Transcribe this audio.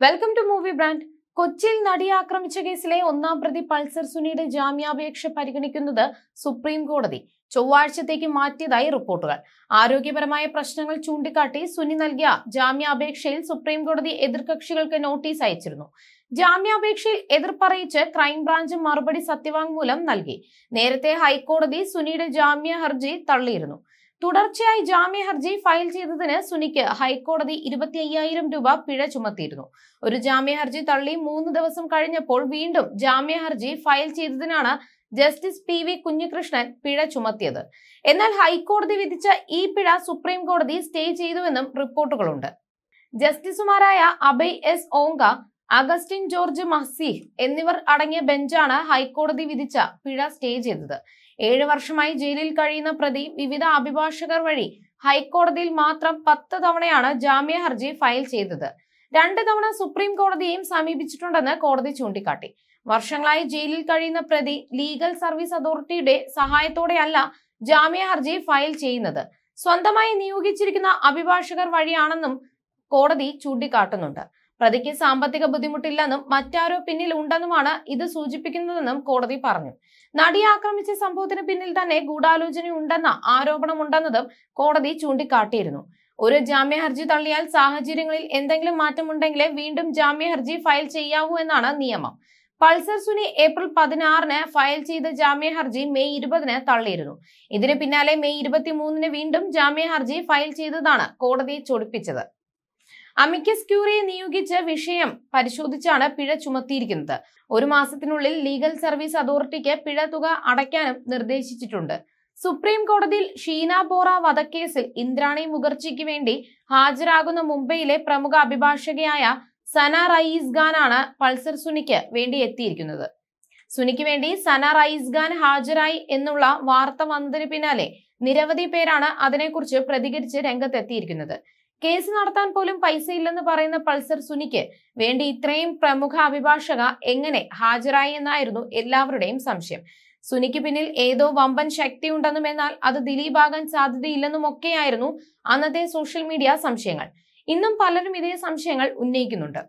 Welcome to movie brand കൊച്ചിയിൽ നടിയെ ആക്രമിച്ച കേസിലെ ഒന്നാം പ്രതി പൾസർ സുനിയുടെ ജാമ്യാപേക്ഷ പരിഗണിക്കുന്നത് സുപ്രീം കോടതി. ചൊവ്വാഴ്ചത്തേക്ക് മാറ്റിയതായി റിപ്പോർട്ടുകൾ. ആരോഗ്യപരമായ പ്രശ്നങ്ങൾ ചൂണ്ടിക്കാട്ടി സുനി നൽകിയ ജാമ്യാപേക്ഷയിൽ സുപ്രീം കോടതി എതിർകക്ഷികൾക്ക് നോട്ടീസ് അയച്ചിരുന്നു. ജാമ്യാപേക്ഷയിൽ എതിർപ്പറിയിച്ച് ക്രൈംബ്രാഞ്ച് മറുപടി സത്യവാങ്മൂലം നൽകി. നേരത്തെ ഹൈക്കോടതി സുനിയുടെ ജാമ്യ ഹർജി തള്ളിയിരുന്നു. തുടർച്ചയായി ജാമ്യ ഹർജി ഫയൽ ചെയ്തതിന് സുനിക്ക് ഹൈക്കോടതി ഇരുപത്തി അയ്യായിരം രൂപ പിഴ ചുമത്തിയിരുന്നു. ഒരു ജാമ്യ ഹർജി തള്ളി മൂന്ന് ദിവസം കഴിഞ്ഞപ്പോൾ വീണ്ടും ജാമ്യ ഹർജി ഫയൽ ചെയ്തതിനാണ് ജസ്റ്റിസ് പി വി കുഞ്ഞികൃഷ്ണൻ പിഴ ചുമത്തിയത്. എന്നാൽ ഹൈക്കോടതി വിധിച്ച ഈ പിഴ സുപ്രീം കോടതി സ്റ്റേ ചെയ്തുവെന്നും റിപ്പോർട്ടുകളുണ്ട്. ജസ്റ്റിസുമാരായ Abhay S Oka Augustine George Masih എന്നിവർ അടങ്ങിയ ബെഞ്ചാണ് ഹൈക്കോടതി വിധിച്ച പിഴ സ്റ്റേ ചെയ്തത്. ഏഴ് വർഷമായി ജയിലിൽ കഴിയുന്ന പ്രതി വിവിധ അഭിഭാഷകർ വഴി ഹൈക്കോടതിയിൽ മാത്രം പത്ത് തവണയാണ് ജാമ്യ ഹർജി ഫയൽ ചെയ്തത്. രണ്ട് തവണ സുപ്രീം കോടതിയെയും സമീപിച്ചിട്ടുണ്ടെന്ന് കോടതി ചൂണ്ടിക്കാട്ടി. വർഷങ്ങളായി ജയിലിൽ കഴിയുന്ന പ്രതി ലീഗൽ സർവീസ് അതോറിറ്റിയുടെ സഹായത്തോടെയല്ല ജാമ്യ ഹർജി ഫയൽ ചെയ്യുന്നത്. സ്വന്തമായി നിയോഗിച്ചിരിക്കുന്ന അഭിഭാഷകർ വഴിയാണെന്നും കോടതി ചൂണ്ടിക്കാട്ടുന്നുണ്ട്. പ്രതിക്ക് സാമ്പത്തിക ബുദ്ധിമുട്ടില്ലെന്നും മറ്റാരോ പിന്നിൽ ഉണ്ടെന്നുമാണ് ഇത് സൂചിപ്പിക്കുന്നതെന്നും കോടതി പറഞ്ഞു. നടിയെ ആക്രമിച്ച സംഭവത്തിന് പിന്നിൽ തന്നെ ഗൂഢാലോചനയുണ്ടെന്ന ആരോപണമുണ്ടെന്നതും കോടതി ചൂണ്ടിക്കാട്ടിയിരുന്നു. ഒരു ജാമ്യ ഹർജി തള്ളിയാൽ സാഹചര്യങ്ങളിൽ എന്തെങ്കിലും മാറ്റമുണ്ടെങ്കിലേ വീണ്ടും ജാമ്യ ഹർജി ഫയൽ ചെയ്യാവൂ എന്നാണ് നിയമം. പൾസർ സുനി ഏപ്രിൽ പതിനാറിന് ഫയൽ ചെയ്ത ജാമ്യ ഹർജി മെയ് ഇരുപതിന് തള്ളിയിരുന്നു. ഇതിന് പിന്നാലെ മെയ് ഇരുപത്തിമൂന്നിന് വീണ്ടും ജാമ്യ ഹർജി ഫയൽ ചെയ്തതാണ് കോടതി ചൊടിപ്പിച്ചത്. അമിക്കസ് ക്യൂറിയെ നിയോഗിച്ച വിഷയം പരിശോധിച്ചാണ് പിഴ ചുമത്തിയിരിക്കുന്നത്. ഒരു മാസത്തിനുള്ളിൽ ലീഗൽ സർവീസ് അതോറിറ്റിക്ക് പിഴ തുക അടയ്ക്കാനും നിർദ്ദേശിച്ചിട്ടുണ്ട്. സുപ്രീം കോടതിയിൽ ഷീന ബോറ വധക്കേസിൽ ഇന്ദ്രാണി മുഖർജിക്ക് വേണ്ടി ഹാജരാകുന്ന മുംബൈയിലെ പ്രമുഖ അഭിഭാഷകയായ സന റയീസ് ഖാനാണ് പൾസർ സുനിക്ക് വേണ്ടി എത്തിയിരിക്കുന്നത്. സുനിക്ക് വേണ്ടി സന റയീസ് ഖാൻ ഹാജരായി എന്നുള്ള വാർത്ത വന്നതിന് പിന്നാലെ നിരവധി പേരാണ് അതിനെക്കുറിച്ച് പ്രതികരിച്ച് രംഗത്തെത്തിയിരിക്കുന്നത്. കേസ് നടത്താൻ പോലും പൈസയില്ലെന്ന് പറയുന്ന പൾസർ സുനിക്ക് വേണ്ടി ഇത്രയും പ്രമുഖ അഭിഭാഷക എങ്ങനെ ഹാജരായി എന്നായിരുന്നു എല്ലാവരുടെയും സംശയം. സുനിക്ക് പിന്നിൽ ഏതോ വമ്പൻ ശക്തി ഉണ്ടെന്നും എന്നാൽ അത് ദിലീപാകാൻ സാധ്യതയില്ലെന്നും ഒക്കെയായിരുന്നു അന്നത്തെ സോഷ്യൽ മീഡിയ സംശയങ്ങൾ. ഇന്നും പലരും ഇതേ സംശയങ്ങൾ ഉന്നയിക്കുന്നുണ്ട്.